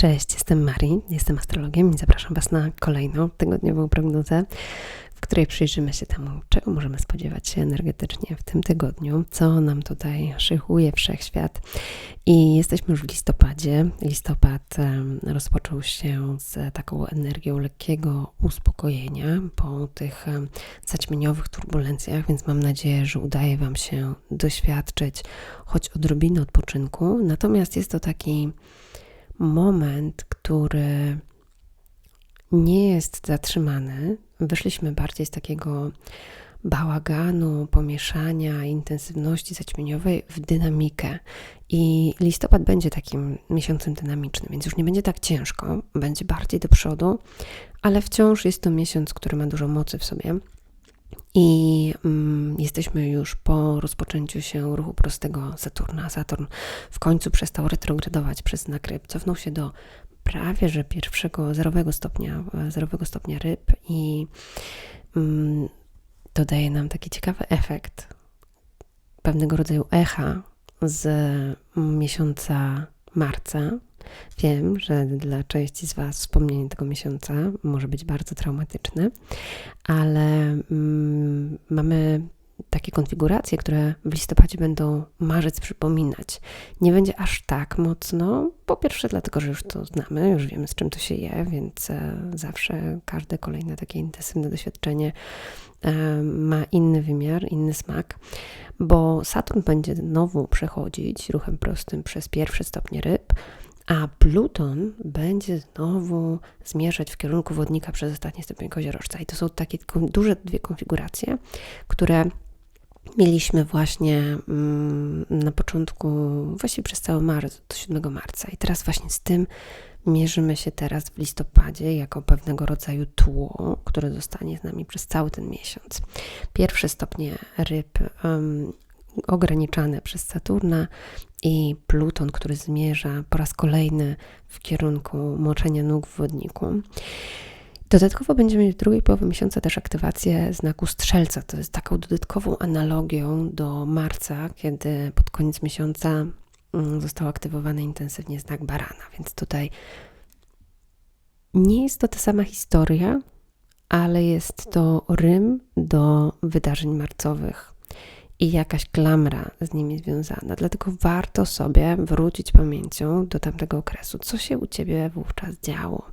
Cześć, jestem Marii, jestem astrologiem i zapraszam Was na kolejną tygodniową prognozę, w której przyjrzymy się temu, czego możemy spodziewać się energetycznie w tym tygodniu, co nam tutaj szykuje wszechświat. I jesteśmy już w listopadzie. Listopad rozpoczął się z taką energią lekkiego uspokojenia po tych zaćmieniowych turbulencjach, więc mam nadzieję, że udaje Wam się doświadczyć choć odrobinę odpoczynku. Natomiast jest to taki moment, który nie jest zatrzymany. Wyszliśmy bardziej z takiego bałaganu, pomieszania, intensywności zaćmieniowej w dynamikę. I listopad będzie takim miesiącem dynamicznym, więc już nie będzie tak ciężko, będzie bardziej do przodu, ale wciąż jest to miesiąc, który ma dużo mocy w sobie. I mm, jesteśmy już po rozpoczęciu się ruchu prostego Saturna. Saturn w końcu przestał retrogradować przez znak ryb, cofnął się do prawie że pierwszego zerowego stopnia, zerowego stopnia ryb i mm, to daje nam taki ciekawy efekt pewnego rodzaju echa z miesiąca marca, Wiem, że dla części z Was wspomnienie tego miesiąca może być bardzo traumatyczne, ale mm, mamy takie konfiguracje, które w listopadzie będą marzec przypominać. Nie będzie aż tak mocno. Po pierwsze, dlatego, że już to znamy, już wiemy, z czym to się je, więc e, zawsze każde kolejne takie intensywne doświadczenie e, ma inny wymiar, inny smak, bo Saturn będzie znowu przechodzić ruchem prostym przez pierwsze stopnie ryb a Pluton będzie znowu zmierzać w kierunku wodnika przez ostatni stopień koziorożca. I to są takie duże dwie konfiguracje, które mieliśmy właśnie mm, na początku, właściwie przez cały marzec, do 7 marca. I teraz właśnie z tym mierzymy się teraz w listopadzie jako pewnego rodzaju tło, które zostanie z nami przez cały ten miesiąc. Pierwsze stopnie ryb ograniczane przez Saturna i Pluton, który zmierza po raz kolejny w kierunku moczenia nóg w wodniku. Dodatkowo będziemy mieć w drugiej połowie miesiąca też aktywację znaku strzelca. To jest taką dodatkową analogią do marca, kiedy pod koniec miesiąca mm, został aktywowany intensywnie znak barana. Więc tutaj nie jest to ta sama historia, ale jest to rym do wydarzeń marcowych i jakaś klamra z nimi związana. Dlatego warto sobie wrócić pamięcią do tamtego okresu, co się u ciebie wówczas działo.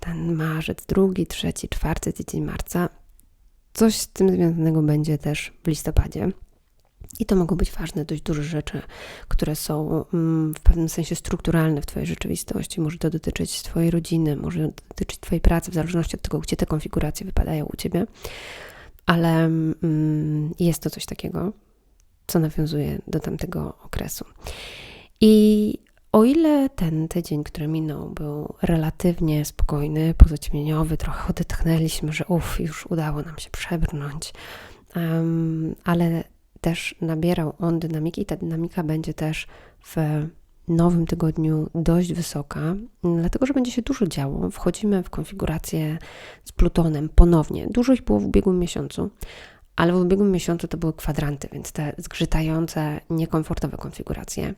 Ten marzec, drugi, trzeci, czwarty tydzień marca, coś z tym związanego będzie też w listopadzie. I to mogą być ważne, dość duże rzeczy, które są mm, w pewnym sensie strukturalne w Twojej rzeczywistości. Może to dotyczyć Twojej rodziny, może dotyczyć Twojej pracy, w zależności od tego, gdzie te konfiguracje wypadają u Ciebie ale mm, jest to coś takiego, co nawiązuje do tamtego okresu. I o ile ten tydzień, który minął, był relatywnie spokojny, pozaćmieniowy, trochę odetchnęliśmy, że uff, już udało nam się przebrnąć, um, ale też nabierał on dynamiki i ta dynamika będzie też w nowym tygodniu dość wysoka, dlatego że będzie się dużo działo. Wchodzimy w konfigurację z Plutonem ponownie. Dużo ich było w ubiegłym miesiącu, ale w ubiegłym miesiącu to były kwadranty, więc te zgrzytające, niekomfortowe konfiguracje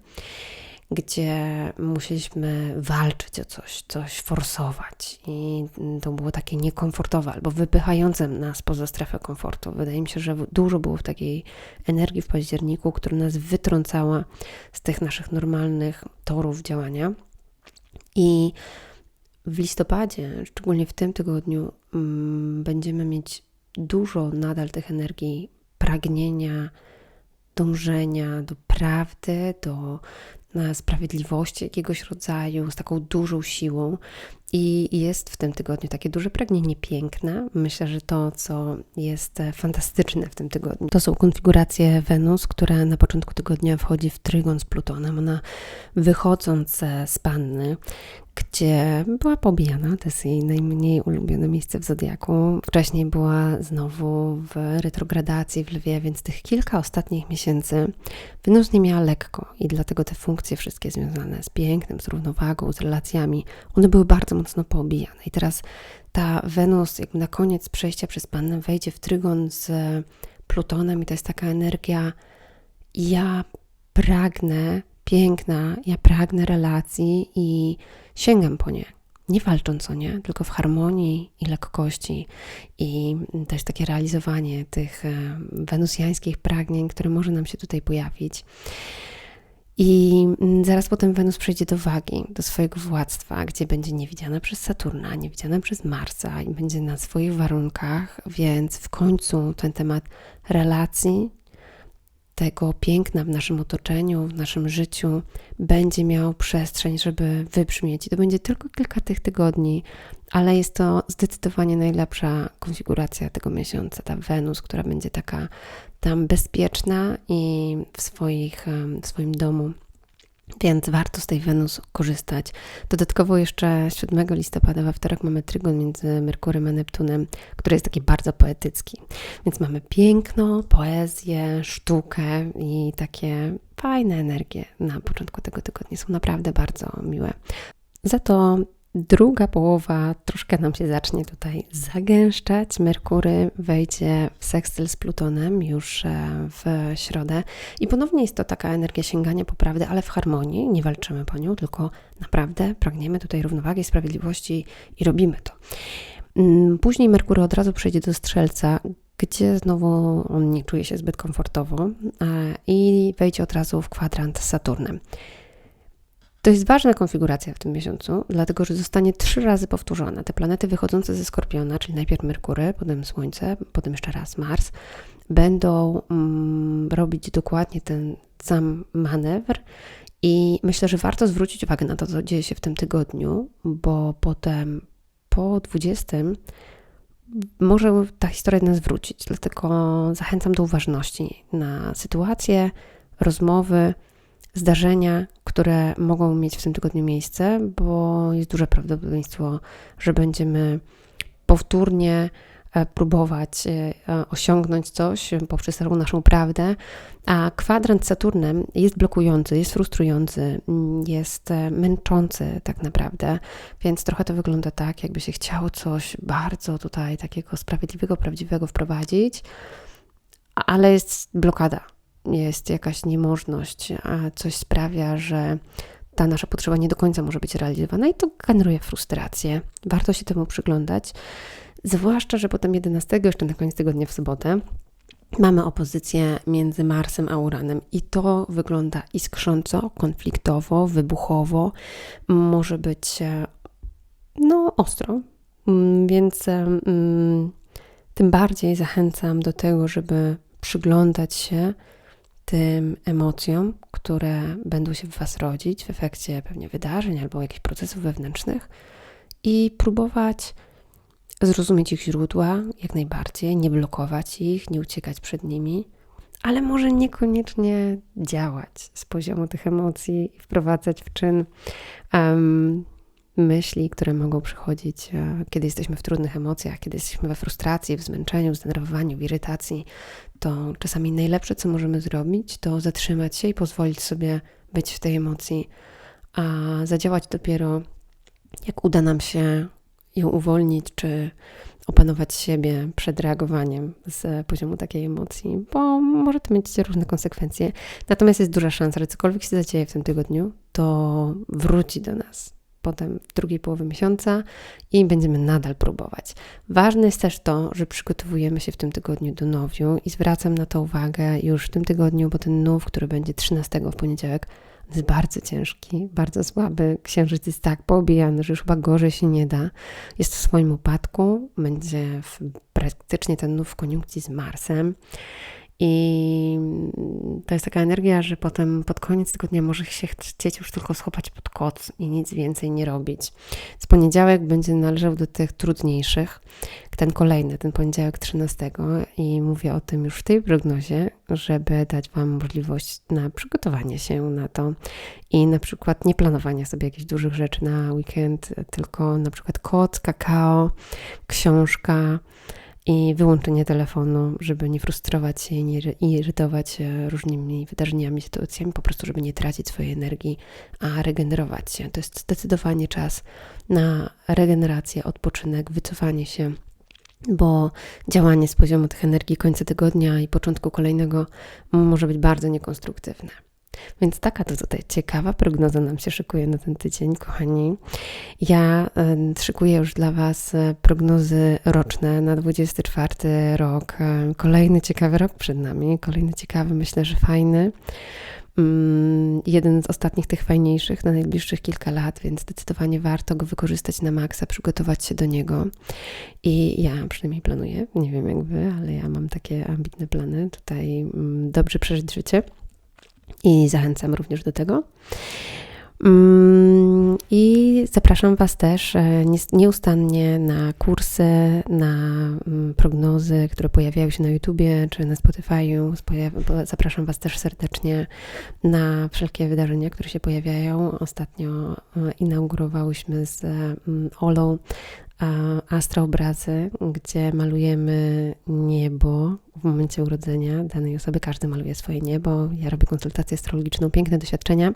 gdzie musieliśmy walczyć o coś, coś forsować i to było takie niekomfortowe albo wypychające nas poza strefę komfortu. Wydaje mi się, że dużo było w takiej energii w październiku, która nas wytrącała z tych naszych normalnych torów działania. I w listopadzie, szczególnie w tym tygodniu, mm, będziemy mieć dużo nadal tych energii pragnienia, dążenia do prawdy, do sprawiedliwości jakiegoś rodzaju, z taką dużą siłą. I jest w tym tygodniu takie duże pragnienie piękna. Myślę, że to, co jest fantastyczne w tym tygodniu, to są konfiguracje Wenus, która na początku tygodnia wchodzi w trygon z Plutonem. Ona wychodząc z panny, gdzie była pobijana, to jest jej najmniej ulubione miejsce w Zodiaku. Wcześniej była znowu w retrogradacji w Lwie, więc tych kilka ostatnich miesięcy Wenus nie miała lekko i dlatego te funkcje wszystkie związane z pięknem, z równowagą, z relacjami, one były bardzo mocno poobijane. I teraz ta Wenus jakby na koniec przejścia przez Pannę wejdzie w trygon z Plutonem i to jest taka energia ja pragnę piękna, ja pragnę relacji i sięgam po nie. Nie walcząc o nie, tylko w harmonii i lekkości. I to jest takie realizowanie tych e, wenusjańskich pragnień, które może nam się tutaj pojawić. I mm, zaraz potem Wenus przejdzie do wagi, do swojego władztwa, gdzie będzie niewidziana przez Saturna, niewidziana przez Marsa i będzie na swoich warunkach, więc w końcu ten temat relacji, tego piękna w naszym otoczeniu, w naszym życiu będzie miał przestrzeń, żeby wybrzmieć. I to będzie tylko kilka tych tygodni, ale jest to zdecydowanie najlepsza konfiguracja tego miesiąca, ta Wenus, która będzie taka tam bezpieczna i w, swoich, w swoim domu. Więc warto z tej Wenus korzystać. Dodatkowo jeszcze 7 listopada we wtorek mamy trygon między Merkurem a Neptunem, który jest taki bardzo poetycki. Więc mamy piękno, poezję, sztukę i takie fajne energie na początku tego tygodnia. Są naprawdę bardzo miłe. Za to druga połowa troszkę nam się zacznie tutaj zagęszczać. Merkury wejdzie w sekstyl z Plutonem już e, w środę i ponownie jest to taka energia sięgania po prawdę, ale w harmonii. Nie walczymy po nią, tylko naprawdę pragniemy tutaj równowagi, sprawiedliwości i robimy to. Mm, później Merkury od razu przejdzie do Strzelca, gdzie znowu on nie czuje się zbyt komfortowo e, i wejdzie od razu w kwadrant z Saturnem. To jest ważna konfiguracja w tym miesiącu, dlatego że zostanie trzy razy powtórzona. Te planety wychodzące ze Skorpiona, czyli najpierw Merkury, potem Słońce, potem jeszcze raz Mars, będą mm, robić dokładnie ten sam manewr. I myślę, że warto zwrócić uwagę na to, co dzieje się w tym tygodniu, bo potem po 20 może ta historia nas wrócić. Dlatego zachęcam do uważności na sytuacje, rozmowy, zdarzenia, które mogą mieć w tym tygodniu miejsce, bo jest duże prawdopodobieństwo, że będziemy powtórnie e, próbować e, osiągnąć coś poprzez taką naszą prawdę, a kwadrant Saturnem jest blokujący, jest frustrujący, jest e, męczący tak naprawdę, więc trochę to wygląda tak, jakby się chciało coś bardzo tutaj takiego sprawiedliwego, prawdziwego wprowadzić, ale jest blokada jest jakaś niemożność, a coś sprawia, że ta nasza potrzeba nie do końca może być realizowana i to generuje frustrację. Warto się temu przyglądać, zwłaszcza, że potem 11, jeszcze na koniec tygodnia w sobotę, mamy opozycję między Marsem a Uranem. I to wygląda iskrząco, konfliktowo, wybuchowo, może być e, no ostro, mm, więc mm, tym bardziej zachęcam do tego, żeby przyglądać się tym emocjom, które będą się w Was rodzić w efekcie pewnie wydarzeń albo jakichś procesów wewnętrznych i próbować zrozumieć ich źródła jak najbardziej, nie blokować ich, nie uciekać przed nimi, ale może niekoniecznie działać z poziomu tych emocji i wprowadzać w czyn um, myśli, które mogą przychodzić, e, kiedy jesteśmy w trudnych emocjach, kiedy jesteśmy we frustracji, w zmęczeniu, w zdenerwowaniu, w irytacji, to czasami najlepsze, co możemy zrobić, to zatrzymać się i pozwolić sobie być w tej emocji, a zadziałać dopiero, jak uda nam się ją uwolnić, czy opanować siebie przed reagowaniem z poziomu takiej emocji, bo może to mieć różne konsekwencje. Natomiast jest duża szansa, że cokolwiek się zadzieje w tym tygodniu, to wróci do nas potem w drugiej połowie miesiąca i będziemy nadal próbować. Ważne jest też to, że przygotowujemy się w tym tygodniu do nowiu i zwracam na to uwagę już w tym tygodniu, bo ten nów, który będzie 13 w poniedziałek, jest bardzo ciężki, bardzo słaby. Księżyc jest tak poobijany, że już chyba gorzej się nie da. Jest w swoim upadku, będzie w, praktycznie ten nów w koniunkcji z Marsem. I to jest taka energia, że potem pod koniec tygodnia może się chcieć już tylko schopać pod koc i nic więcej nie robić. Z poniedziałek będzie należał do tych trudniejszych, ten kolejny, ten poniedziałek 13 i mówię o tym już w tej prognozie, żeby dać Wam możliwość na przygotowanie się na to i na przykład nie planowania sobie jakichś dużych rzeczy na weekend, tylko na przykład koc, kakao, książka, i wyłączenie telefonu, żeby nie frustrować się i nie irytować różnymi wydarzeniami, sytuacjami, po prostu, żeby nie tracić swojej energii, a regenerować się. To jest zdecydowanie czas na regenerację, odpoczynek, wycofanie się, bo działanie z poziomu tych energii końca tygodnia i początku kolejnego może być bardzo niekonstruktywne. Więc taka to tutaj ciekawa prognoza nam się szykuje na ten tydzień, kochani. Ja y, szykuję już dla Was e, prognozy roczne na 24 rok. E, Kolejny ciekawy rok przed nami, kolejny ciekawy, myślę, że fajny. Mm, jeden z ostatnich tych fajniejszych na najbliższych kilka lat, więc zdecydowanie warto go wykorzystać na maksa, przygotować się do niego. I ja przynajmniej planuję, nie wiem jak wy, ale ja mam takie ambitne plany, tutaj mm, dobrze przeżyć życie i zachęcam również do tego. Mm, I zapraszam Was też e, nieustannie na kursy, na mm, prognozy, które pojawiają się na YouTubie czy na Spotify'u. Zapraszam Was też serdecznie na wszelkie wydarzenia, które się pojawiają. Ostatnio e, inaugurowałyśmy z mm, Olą astroobrazy, gdzie malujemy niebo w momencie urodzenia danej osoby. Każdy maluje swoje niebo. Ja robię konsultację astrologiczną, piękne doświadczenia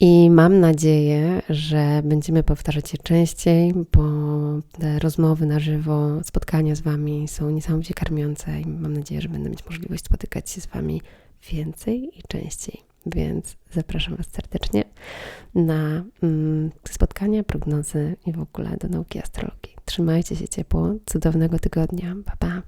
i mam nadzieję, że będziemy powtarzać je częściej, bo te rozmowy na żywo, spotkania z Wami są niesamowicie karmiące i mam nadzieję, że będę mieć możliwość spotykać się z Wami więcej i częściej. Więc zapraszam Was serdecznie na mm, spotkania, prognozy i w ogóle do nauki astrologii. Trzymajcie się ciepło, cudownego tygodnia. Pa, pa.